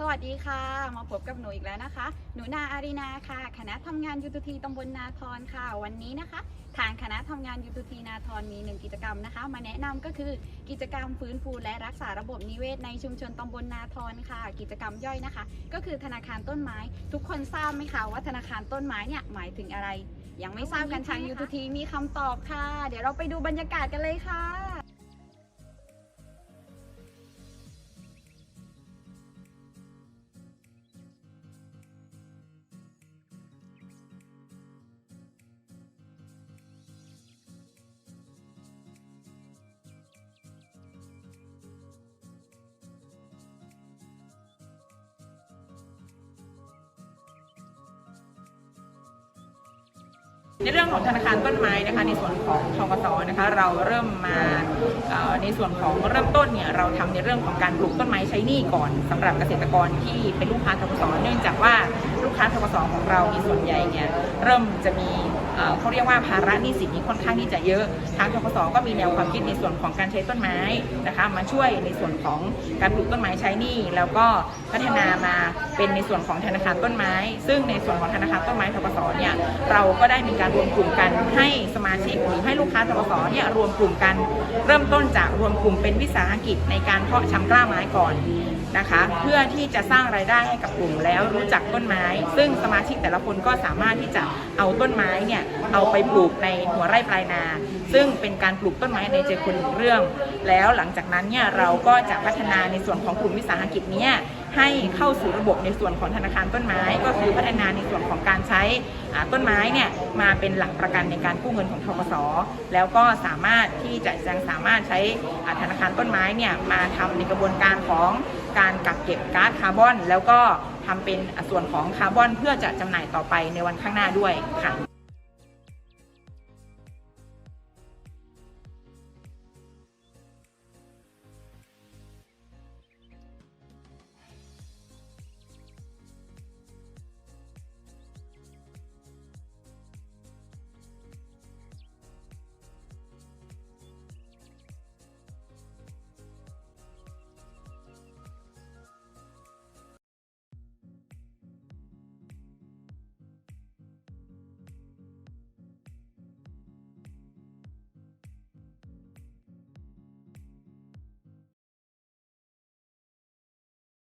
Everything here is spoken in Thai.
สวัสดีค่ะ มาพบกับหนูอีกแล้วนะคะ หนูนาอารีนาค่ะ คณะทำงานยุทธทีตำบลนาทรค่ะ วันนี้นะคะ ทางคณะทำงานยุทธทีนาทรมีหนึ่งกิจกรรมนะคะ มาแนะนำก็คือกิจกรรมฟื้นฟูและรักษาระบบนิเวศในชุมชนตำบลนาทรค่ะ กิจกรรมย่อยนะคะ ก็คือธนาคารต้นไม้ ทุกคนทราบไหมคะว่าธนาคารต้นไม้เนี่ยหมายถึงอะไร ยังไม่ทราบกันทางยุทธทีมีคำตอบค่ะ เดี๋ยวเราไปดูบรรยากาศกันเลยค่ะ ในเรื่องของธนาคารต้นไม้นะคะในส่วนของทกศนะคะเราเริ่มมาในส่วนของเริ่มต้นเนี่ยเราทำในเรื่องของการปลูกต้นไม้ใช้หนี้ก่อนสำหรับเกษตรกรที่เป็นลูกค้าทกศเนื่องจากว่าลูกค้าทกศของเรามีส่วนใหญ่เนี่ยเริ่มจะมี เขาเรียกว่าภาระหนี้สินนี้ค่อนข้างที่จะเยอะ ทางทกสก็มีแนวความคิดในส่วนของการใช้ต้นไม้นะคะมาช่วยในส่วนของการปลูกต้นไม้ใช้หนี้แล้วก็พัฒนามาเป็นในส่วนของธนาคารต้นไม้ ซึ่งในส่วนของธนาคารต้นไม้ทกสเนี่ยเราก็ได้มีการรวมกลุ่มกันให้สมาชิกหรือให้ลูกค้าทกสเนี่ยรวมกลุ่มกัน เริ่มต้นจากรวมกลุ่มเป็นวิสาหกิจในการเพาะชำกล้าไม้ก่อน นะคะ เพื่อที่จะสร้างรายได้ให้กับกลุ่มแล้วรู้จักต้นไม้ ซึ่งสมาชิกแต่ละคนก็สามารถที่จะเอาต้นไม้เนี่ยเอาไปปลูกในหัวไร่ปลายนา ซึ่งเป็นการปลูกต้นไม้ในใจคนหนึ่งเรื่อง แล้วหลังจากนั้นเนี่ยเราก็จะพัฒนาในส่วนของกลุ่มวิสาหกิจเนี้ยให้เข้าสู่ระบบในส่วนของธนาคารต้นไม้ ก็คือพัฒนาในส่วนของการใช้ต้นไม้เนี่ยมาเป็นหลักประกันในการกู้เงินของทกสแล้วก็สามารถที่จะยังสามารถใช้ธนาคารต้นไม้เนี่ยมาทำในกระบวนการของ การกักเก็บก๊าซคาร์บอน แล้วก็ทำเป็นส่วนของคาร์บอนเพื่อจะจำหน่ายต่อไปในวันข้างหน้าด้วยค่ะ